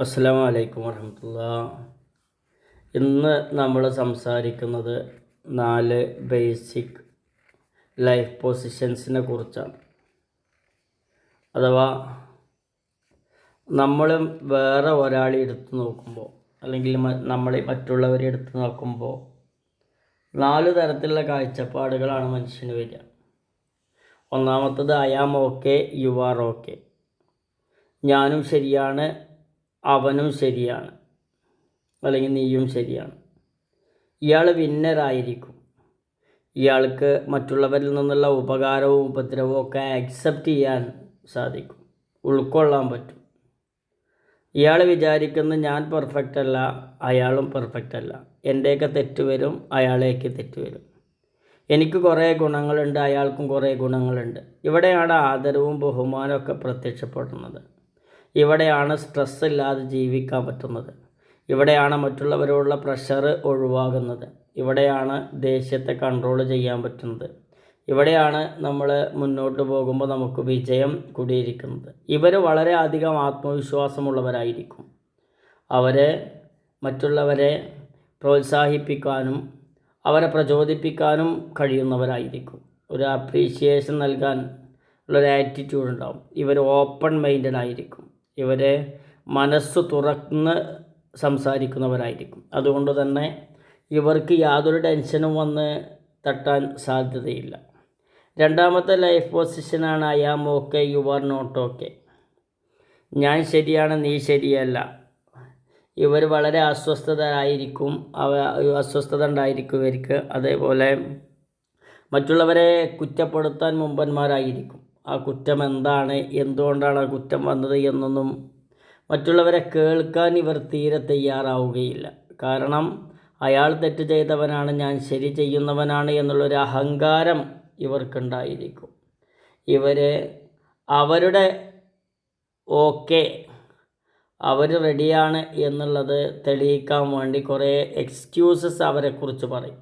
അസ്സാം വർഹമത്തുള്ള ഇന്ന് നമ്മൾ സംസാരിക്കുന്നത് നാല് ബേസിക് ലൈഫ് പൊസിഷൻസിനെ കുറിച്ചാണ്. അഥവാ നമ്മളും വേറെ ഒരാളെ എടുത്തു നോക്കുമ്പോൾ അല്ലെങ്കിൽ നമ്മളെ മറ്റുള്ളവരെ എടുത്തു നോക്കുമ്പോൾ നാല് തരത്തിലുള്ള കാഴ്ചപ്പാടുകളാണ് മനുഷ്യന് വരിക. ഒന്നാമത്തത് am okay you are okay ഞാനും ശരിയാണ് അവനും ശരിയാണ്. അല്ലെങ്കിൽ നീയും ശരിയാണ്. ഇയാൾ വിന്നറായിരിക്കും. ഇയാൾക്ക് മറ്റുള്ളവരിൽ നിന്നുള്ള ഉപകാരവും ഉപദ്രവവും ഒക്കെ അക്സെപ്റ്റ് ചെയ്യാൻ സാധിക്കും. ഉൾക്കൊള്ളാൻ പറ്റും. ഇയാൾ വിചാരിക്കുന്ന ഞാൻ പെർഫെക്റ്റ് അല്ല അയാളും പെർഫെക്റ്റ് അല്ല. എന്റെയൊക്കെ തെറ്റ് വരും അയാളേക്ക് തെറ്റ് വരും. എനിക്ക് കുറേ ഗുണങ്ങളുണ്ട് അയാൾക്കും കുറേ ഗുണങ്ങളുണ്ട്. ഇവിടെയാണ് ആദരവും ബഹുമാനവും ഒക്കെ പ്രത്യക്ഷപ്പെടുന്നത്. ഇവിടെയാണ് സ്ട്രെസ് ഇല്ലാതെ ജീവിക്കാൻ പറ്റുന്നത്. ഇവിടെയാണ് മറ്റുള്ളവരോടുള്ള പ്രഷർ ഒഴിവാകുന്നത്. ഇവിടെയാണ് ദേഷ്യത്തെ കൺട്രോൾ ചെയ്യാൻ പറ്റുന്നത്. ഇവിടെയാണ് നമ്മൾ മുന്നോട്ട് പോകുമ്പോൾ നമുക്ക് വിജയം കൂടിയിരിക്കുന്നത്. ഇവർ വളരെ അധികം ആത്മവിശ്വാസമുള്ളവരായിരിക്കും. അവരെ മറ്റുള്ളവരെ പ്രോത്സാഹിപ്പിക്കാനും അവരെ പ്രചോദിപ്പിക്കാനും കഴിയുന്നവരായിരിക്കും. ഒരു അപ്രീഷിയേഷൻ നൽകാൻ ഉള്ളൊരു ആറ്റിറ്റ്യൂഡ് ഉണ്ടാവും. ഇവർ ഓപ്പൺ മൈൻഡഡ് ആയിരിക്കും. ഇവർ മനസ്സ് തുറന്ന് സംസാരിക്കുന്നവരായിരിക്കും. അതുകൊണ്ട് തന്നെ ഇവർക്ക് യാതൊരു ടെൻഷനും വന്ന് തട്ടാൻ സാധ്യതയില്ല. രണ്ടാമത്തെ life പൊസിഷനാണ് I am okay you are not okay. ഞാൻ ശരിയാണ് നീ ശരിയല്ല. ഇവർ വളരെ അസ്വസ്ഥതരായിരിക്കും അവ അസ്വസ്ഥത ഉണ്ടായിരിക്കും ഇവർക്ക്. അതേപോലെ മറ്റുള്ളവരെ കുറ്റപ്പെടുത്താൻ മുമ്പന്മാരായിരിക്കും. ആ കുറ്റം എന്താണ് എന്തുകൊണ്ടാണ് ആ കുറ്റം വന്നത് എന്നൊന്നും മറ്റുള്ളവരെ കേൾക്കാൻ ഇവർ തീരെ തയ്യാറാവുകയില്ല. കാരണം അയാൾ തെറ്റ് ചെയ്തവനാണ് ഞാൻ ശരി ചെയ്യുന്നവനാണ് എന്നുള്ളൊരു അഹങ്കാരം ഇവർക്കുണ്ടായിരിക്കും. ഇവർ അവരുടെ ഓക്കെ അവർ റെഡിയാണ് എന്നുള്ളത് തെളിയിക്കാൻ വേണ്ടി കുറേ എക്സ്ക്യൂസസ് അവരെക്കുറിച്ച് പറയും.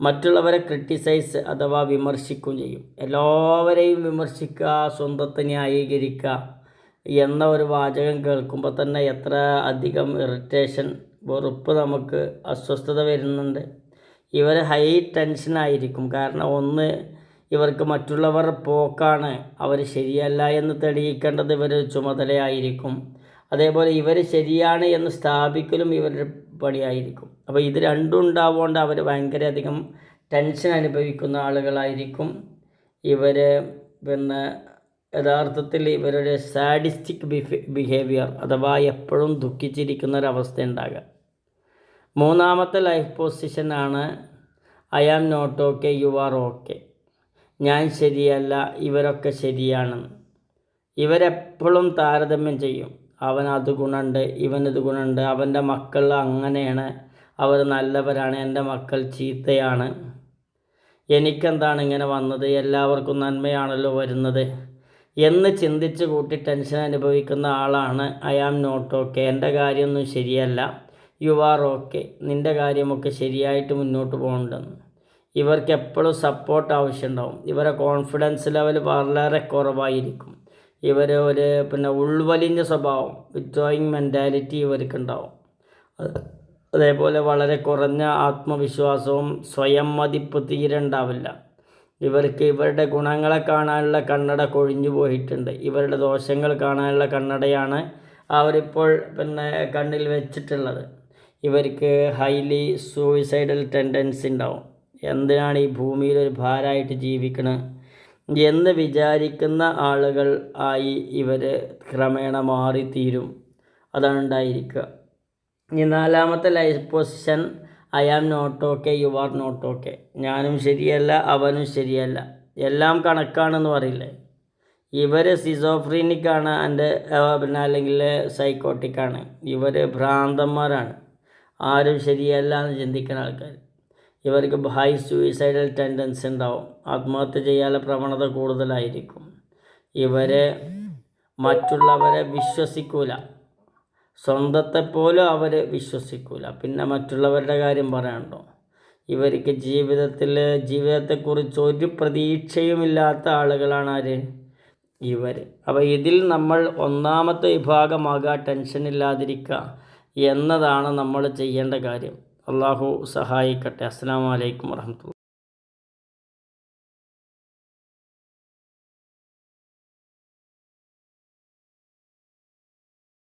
മറ്റുള്ളവരെ ക്രിട്ടിസൈസ് അഥവാ വിമർശിക്കുകയും ചെയ്യും. എല്ലാവരെയും വിമർശിക്കുക സ്വന്തത്തെ ന്യായീകരിക്കുക എന്ന ഒരു വാചകം കേൾക്കുമ്പോൾ തന്നെ എത്ര അധികം ഇറിറ്റേഷൻ വെറുപ്പ് നമുക്ക് അസ്വസ്ഥത വരുന്നുണ്ട്. ഇവർ ഹൈ ടെൻഷനായിരിക്കും കാരണം ഒന്ന് ഇവർക്ക് മറ്റുള്ളവർ പോക്കാണ്. അവർ ശരിയല്ല എന്ന് തെളിയിക്കേണ്ടത് ഇവർ ചുമതലയായിരിക്കും. അതേപോലെ ഇവർ ശരിയാണ് എന്ന് സ്ഥാപിക്കലും ഇവരുടെ പണിയായിരിക്കും. അപ്പോൾ ഇത് രണ്ടും ഉണ്ടാവുകൊണ്ട് അവർ ഭയങ്കരധികം ടെൻഷൻ അനുഭവിക്കുന്ന ആളുകളായിരിക്കും ഇവർ പിന്നെ യഥാർത്ഥത്തിൽ ഇവരുടെ സാഡിസ്റ്റിക് ബിഹേവിയർ അഥവാ എപ്പോഴും ദുഃഖിച്ചിരിക്കുന്ന ഒരവസ്ഥ ഉണ്ടാകുക മൂന്നാമത്തെ life പൊസിഷനാണ് I am not okay you are okay ഞാൻ ശരിയല്ല ഇവരൊക്കെ ശരിയാണെന്ന്. ഇവരെപ്പോഴും താരതമ്യം ചെയ്യും. അവൻ അത് ഗുണമുണ്ട് ഇവനത് ഗുണമുണ്ട് അവന്റെ മക്കൾ അങ്ങനെയാണ്. അവർ നല്ലവരാണ് എന്റെ മക്കൾ ചീത്തയാണ്. എനിക്കെന്താണ് ഇങ്ങനെ വന്നത്? എല്ലാവർക്കും നന്മയാണല്ലോ വരുന്നത്. എന്ന് ചിന്തിച്ച് കൂട്ടി ടെൻഷൻ അനുഭവിക്കുന്ന ആളാണ് ഐ ആം നോട്ട് ഓക്കെ. എന്റെ കാര്യമൊന്നും ശരിയല്ല. You are okay. നിന്റെ കാര്യമൊക്കെ ശരിയായിട്ട് മുന്നോട്ട് പോകണ്ടെന്ന് ഇവർക്ക് എപ്പോഴും സപ്പോർട്ട് ആവശ്യമുണ്ടാവും. ഇവരെ കോൺഫിഡൻസ് ലെവൽ വളരെ കുറവായിരിക്കും. ഇവർ ഒരു പിന്നെ ഉൾവലിഞ്ഞ സ്വഭാവം വിത്ഡ്രോയിങ് മെന്റാലിറ്റി ഇവർക്കുണ്ടാവും. അത് അതേപോലെ വളരെ കുറഞ്ഞ ആത്മവിശ്വാസവും സ്വയം മതിപ്പ് തീരെ ഉണ്ടാവില്ല. ഇവർക്ക് ഇവരുടെ ഗുണങ്ങളെ കാണാനുള്ള കണ്ണട കൊഴിഞ്ഞു പോയിട്ടുണ്ട്. ഇവരുടെ ദോഷങ്ങൾ കാണാനുള്ള കണ്ണടയാണ് അവരിപ്പോൾ പിന്നെ കണ്ണിൽ വെച്ചിട്ടുള്ളത്. ഇവർക്ക് ഹൈലി സൂയിസൈഡൽ ടെൻഡൻസി ഉണ്ടാവും. എന്തിനാണ് ഈ ഭൂമിയിൽ ഒരു ഭാരമായിട്ട് ജീവിക്കണത് എന്ന് വിചാരിക്കുന്ന ആളുകൾ ആയി ഇവർ ക്രമേണ മാറിത്തീരും. അതാണ് ഉണ്ടായിരിക്കുക. ഇനി നാലാമത്തെ life position I am not okay you are not okay ഞാനും ശരിയല്ല അവനും ശരിയല്ല. എല്ലാം കണക്കാണെന്ന് പറയില്ലേ? ഇവർ സിസോഫ്രീനിക്കാണ് എന്റെ പിന്നെ അല്ലെങ്കിൽ സൈക്കോട്ടിക്കാണ് ഇവർ ഭ്രാന്തന്മാരാണ്. ആരും ശരിയല്ല എന്ന് ചിന്തിക്കുന്ന ആൾക്കാർ ഇവർക്ക് ഹൈ സൂയിസൈഡൽ ടെൻഡൻസി ഉണ്ടാവും. ആത്മഹത്യ ചെയ്യാനുള്ള പ്രവണത കൂടുതലായിരിക്കും. ഇവരെ മറ്റുള്ളവരെ വിശ്വസിക്കൂല. സ്വന്തത്തെ പോലും അവർ വിശ്വസിക്കൂല. പിന്നെ മറ്റുള്ളവരുടെ കാര്യം പറയണ്ടോ ഇവർക്ക് ജീവിതത്തിൽ ജീവിതത്തെക്കുറിച്ച് ഒരു പ്രതീക്ഷയുമില്ലാത്ത ആളുകളാണ് ആര്? ഇവർ അപ്പോൾ ഇതിൽ നമ്മൾ ഒന്നാമത്തെ വിഭാഗമാകുക ടെൻഷൻ ഇല്ലാതിരിക്കുക എന്നതാണ് നമ്മൾ ചെയ്യേണ്ട കാര്യം. അള്ളാഹു സഹായിക്കട്ടെ അസ്സാം വലൈക്കും വർഹമത്തുള്ള